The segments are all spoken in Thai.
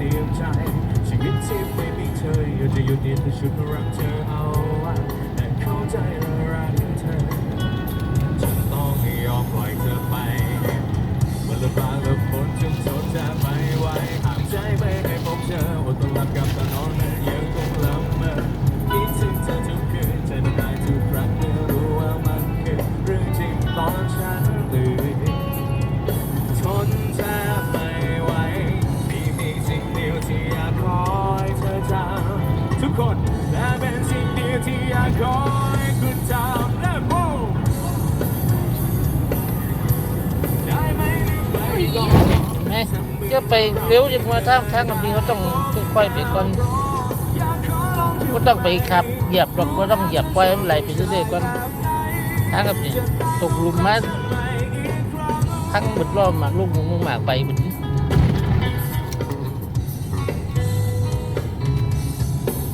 เตรียมใจ ชีวิตที่ไม่มีเธออยากจะหยุดยืนแต่ชุดรักเธอเอา จะไปเร็วจะมาทางทางแบบนี้เขาต้องค่อยๆไปก่อนก็ต้องไปขับเหยียบหรอกก็ต้องเหยียบปล่อยมันไหลไปเรื่อยๆก่อนทางแบบนี้ตกหลุมมาทั้งหมดรอบหมากลูกหมูหมากไปหมด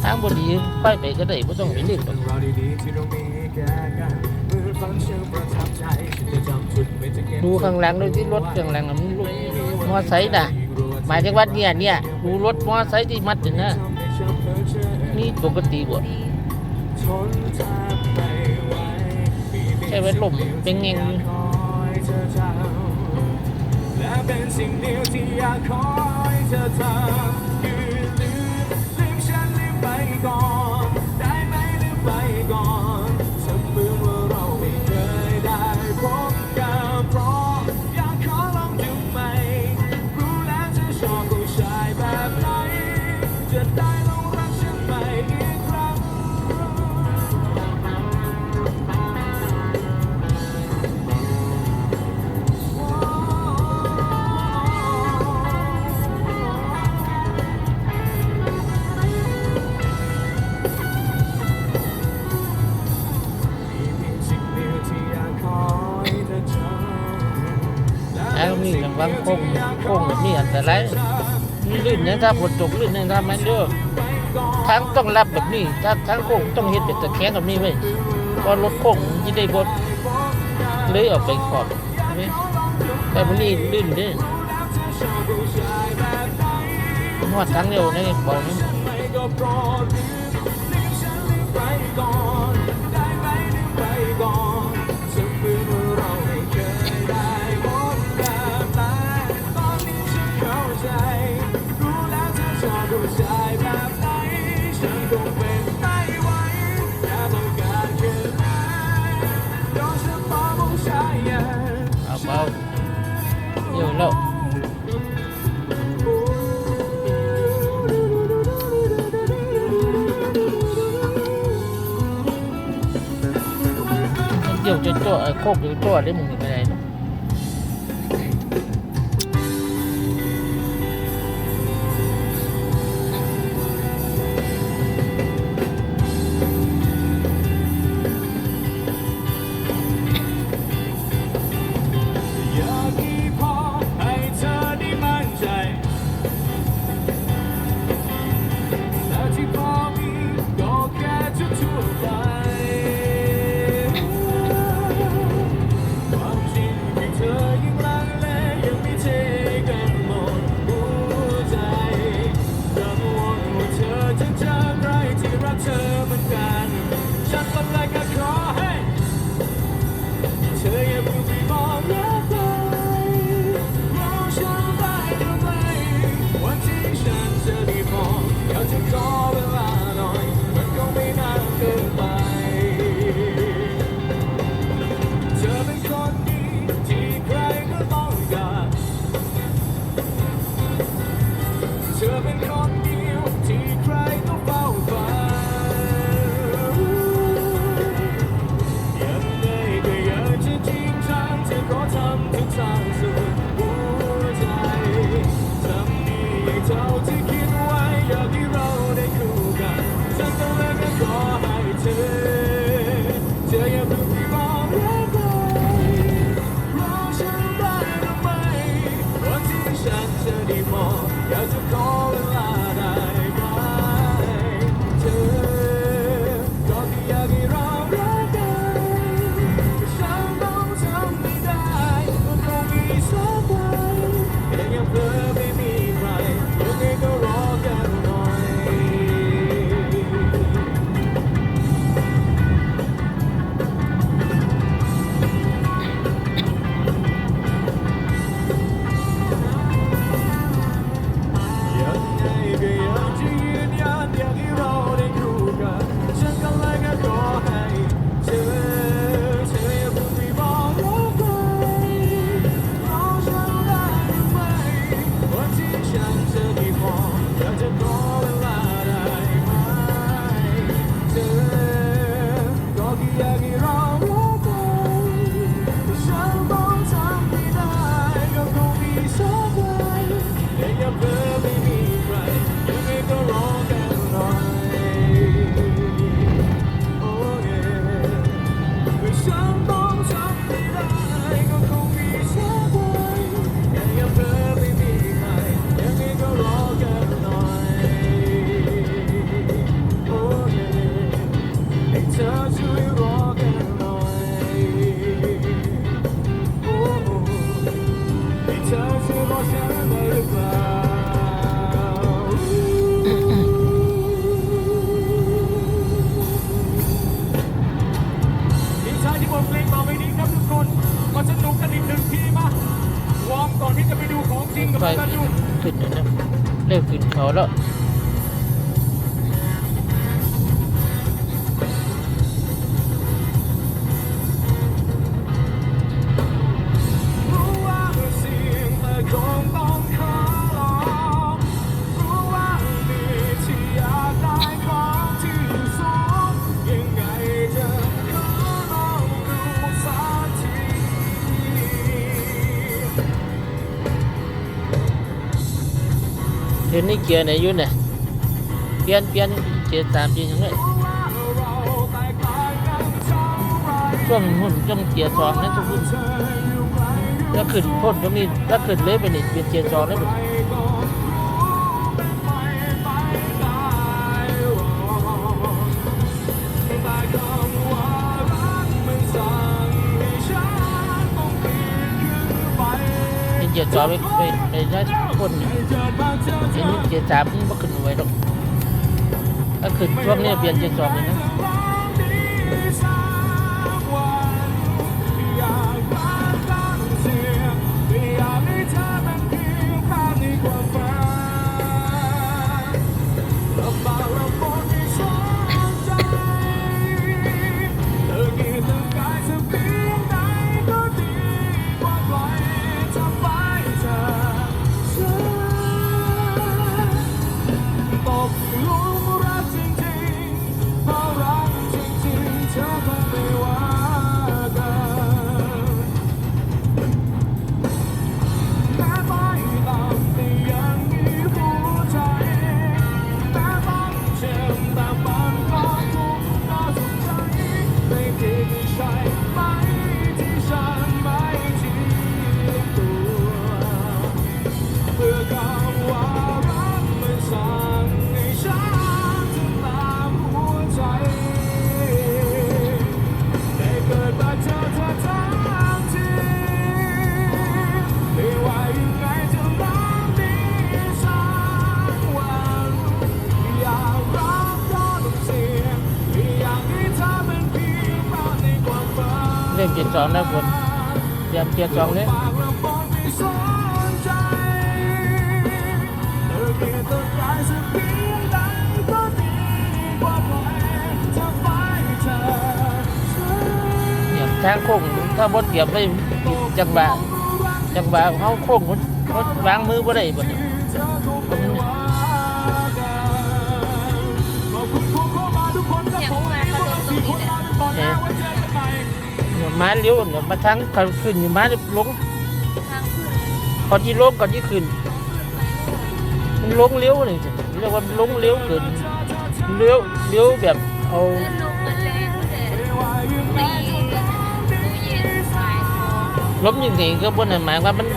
ทางบดีค่อยไปก็ได้ไม่ต้องไปเรียกหรอกรอดีๆที่เรามีแกกันเมื่อฝันเชื่อประทับใจฉันจะจำจุดไม่จะเก็บดูข้างหลังดูที่รถข้างหลังมัน มอไซค์น่ะ หมายถึงว่าเนี่ยเนี่ยดูรถมอไซค์ที่มัดอยู่นะนี่ปกติบ่ใช่ไว้ลมเป็นไงอยากคอยเธอจำและเป็นสิ่งเดียวที่อยากคอยเธอทำคือลืมลืมฉันลืมไปก่อนำทางนี้ระวังโค้งโค้งแบบนี้อันตรายลื่นนะถ้าฝนตกลื่นนะถ้ามันเยอะทางต้องรับแบบนี้ถ้าทางโค้งต้องเฮ็ดเป็นตะแคงแบบนี้ไว้ยเพอรถโค้งจะได้บดเลยออกไปขอบใช่ไหมแต่วันนี้ลื่นเด้นวดทางเร็วนี่บอกนี่ เบาเดี๋ยวแล้วเดี๋ยวจะจ่อไอ้โคกเดี๋ยวจ่อได้มึงยังไง ขึ้นนะเริ่มขึ้นเขาแล้ว เดี๋ยวนี้เกียร์ไหนอยู่เนี่ยเปลี่ยนเปลี่ยนเกียร์สามจริงอย่างนี้ช่วงหุ่นช่วงเกียร์สองนั่นทุกคนแล้วขึ้นพ้นตรงนี้แล้วขึ้นเลยไปนี่เปลี่ยนเกียร์สองแล้วดูเป็น เกียร์สองไปไปไปได้พ้นนี่อันนี้เกียร์สามมันบ่ขึ้นไว้หรอกถ้าขึ้นช่วงนี้เปลี่ยนเกียร์สองเลยนะต สองแล้วคนเตรียมเกียร์สองเลยเราบกไม่สนใจเธอเพียงต้องการสักเพียงใดก็ดีกว่าปล่อยเธอไปเธอเนี่ยทางโค้งถ้าบดเตรียมไปจังหวะจังหวะเขาโค้งมันมันวางมือบ่ได้บ่เนี่ย มาเลี้ยวเนี่ยมาทางเขาขึ้นอยู่มาลงทางขึ้นก่อนที่ลงก่อนที่ขึ้นมันลงเลี้ยวนี่สิเรียกว่ามันลงเลี้ยวเกินเลี้ยวเลี้ยวแบบเอาเล่นลมมันแรงแต่ตีตู้เย็นสายคอล้มยังไงก็บ่นั่นหมายว่ามัน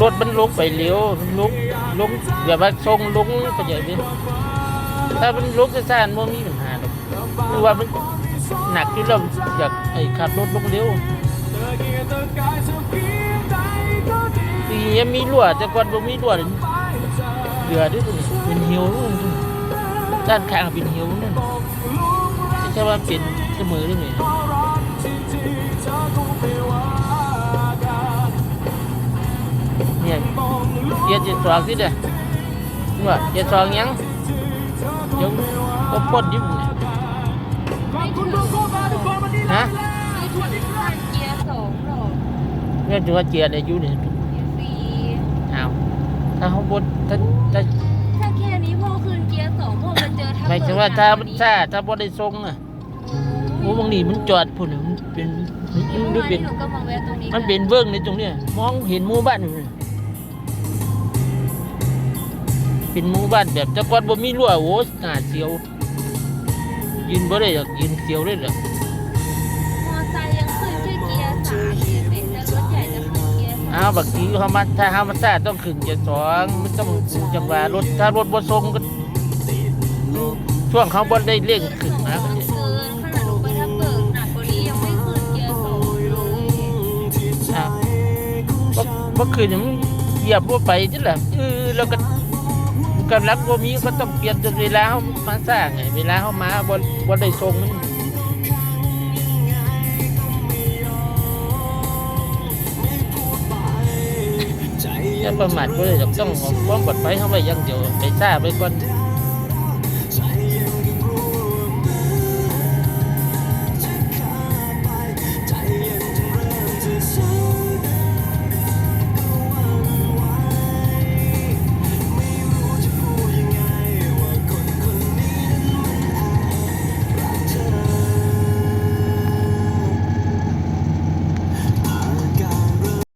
รถมันลงไปเลี้ยวลงลงแบบว่าทรงลงไปอย่างนี้ถ้ามันลงซ่านๆบ่มีปัญหาหรอกคือว่ามัน หนักอยู่แล้วอยากไอ้ขับรถลงเลี้ยวปีนี้มีรั่วแต่ก่อนบ่มีรั่วเดือดด้วยตัวนี้เป็นหี่ยวด้วยตัวนี้ด้านข้างเป็นหี่ยวนั่นไม่ใช่ว่าเป็นเสมอได้ไงเนี่ยเยร์เจ็ดสองสิเด้อว่าเจ็ดสองยังยังก็ปนอยู่เนี่ย ฮะไม่ถึงขั้นเกียร์สองหรอกเนี่ยถือว่าเกียร์เนี่ยอยู่นี่เกียร์สี่อ้าวถ้าเขาบนถ้าถ้าถ้าแค่นี้พ่อขึ้นเกียร์สองพ่อมาเจอทับหมายถึงว่าถ้ามันซ่าถ้าบ่ได้ทรงอะโอ้บางนี่มันจอดพุ่นน่ะมันเป็นมันเมื่อดูวานเป็นนี้หนูก็มาแวะตรงนี้มันเป็นเบื้องในตรงเนี้ยมองเห็นหมู่บ้านอยู่นี่เป็นหมู่บ้านแบบแต่ก่อนบ่มีรั้วโอ้หน้าเสียว ยืนบ่ได้หรอกยืนเสียวได้หรอกมอไซค์ยังขึ้นแค่เกียร์สามเกียร์สี่แต่รถใหญ่จะขึ้นเกียร์สองอ้าวบักทีเขามาถ้าเขามาซ่าต้องขึ้นเกียร์สองมันต้องดูจังหวะรถถ้ารถบ่ทรงก็ช่วงเขาบ่ได้เร่งขึ้นมาเกิก็นได้ขนาดหนูไปทับเบิกหนักกว่านี้ยังไม่ขึ้นเกียร์สองเลยอะบ่บ่ขึ้นมันเหยียบบ่ไปจิล่ะเออแล้วก็ กำลังบ่มีก็ต้องเปลี่ยนจนเวลาเขามาสร้างไงเวลาเขามาบ่บ่ได้ทรงมันจะประมาทก็เลยต้องมองปลอดภัยเข้าไปยังเดียวไปซ่าไปก่อน